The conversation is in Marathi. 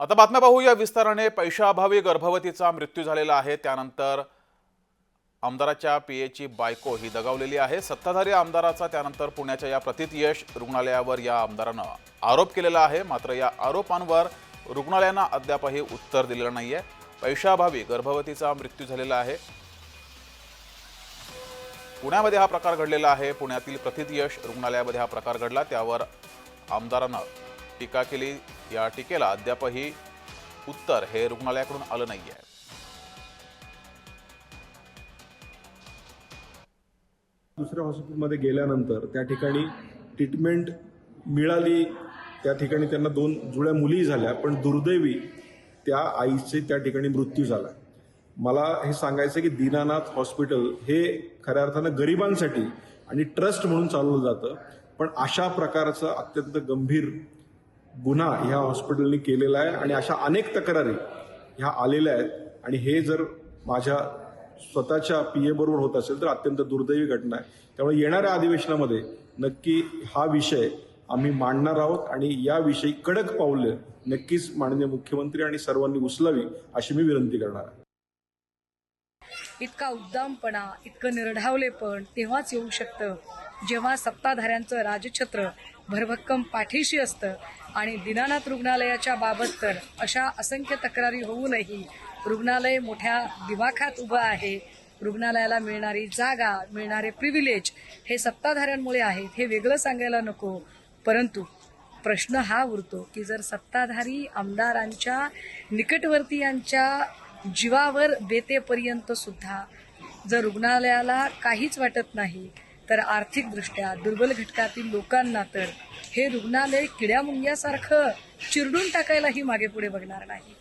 आता बातम्या पाहूया विस्ताराने. पैशाअभावी गर्भवतीचा मृत्यू झालेला आहे. त्यानंतर आमदाराच्या पीएची बायको ही दगावलेली आहे. सत्ताधारी आमदाराचा त्यानंतर पुण्याच्या या प्रतित यश रुग्णालयावर या आमदारानं आरोप केलेला आहे. मात्र या आरोपांवर रुग्णालयानं अद्यापही उत्तर दिलेलं नाही आहे पैशाअभावी गर्भवतीचा मृत्यू झालेला आहे. पुण्यामध्ये हा प्रकार घडलेला आहे. पुण्यातील प्रथित यश रुग्णालयामध्ये हा प्रकार घडला. त्यावर आमदारानं टीका केली. या टीकेला अद्यापही उत्तर हे रुग्णालयाकडून आलं नाही आहे दुसऱ्या हॉस्पिटलमध्ये गेल्यानंतर त्या ठिकाणी ट्रीटमेंट मिळाली त्या ठिकाणी त्यांना दोन जुळ्या मुली झाल्या पण दुर्दैवी त्या आईचे त्या ठिकाणी मृत्यू झाला. मला हे सांगायचं की दीनानाथ हॉस्पिटल हे खऱ्या अर्थानं गरिबांसाठी आणि ट्रस्ट म्हणून चालवलं जातं पण अशा प्रकारचं अत्यंत गंभीर गुन्हा ह्या हॉस्पिटलने केलेला आहे आणि अशा अनेक तक्रारी ह्या आलेल्या आहेत. आणि हे जर माझ्या स्वतःच्या पी बरोबर होत असेल तर अत्यंत दुर्दैवी घटना आहे. त्यामुळे येणाऱ्या अधिवेशनामध्ये नक्की हा विषय आम्ही मांडणार आहोत आणि याविषयी कडक पावलं नक्कीच माननीय मुख्यमंत्री आणि सर्वांनी उचलावी अशी मी विनंती करणार आहे. इतका उद्दामपणा इतकं निर्ढावलेपण तेव्हाच येऊ शकतं. जेव्हा सत्ताधाऱ्यांचं राजछत्र भरभक्कम पाठीशी असतं आणि दीनानाथ रुग्णालयाच्या बाबत तर अशा असंख्य तक्रारी होऊनही रुग्णालय मोठ्या दिवाखात उभं आहे. रुग्णालयाला मिळणारी जागा मिळणारे प्रिव्हिलेज हे सत्ताधाऱ्यांमुळे आहेत हे वेगळं सांगायला नको. परंतु प्रश्न हा उरतो की जर सत्ताधारी आमदारांच्या निकटवर्तीयांच्या जीवावर बेतेपर्यंत सुद्धा जर रुग्णालयाला काहीच वाटत नाही तर आर्थिकदृष्ट्या दुर्बल घटकातील लोकांना तर हे रुग्णालय किड्यामुंग्यासारखं चिरडून टाकायलाही मागे पुढे बघणार नाही.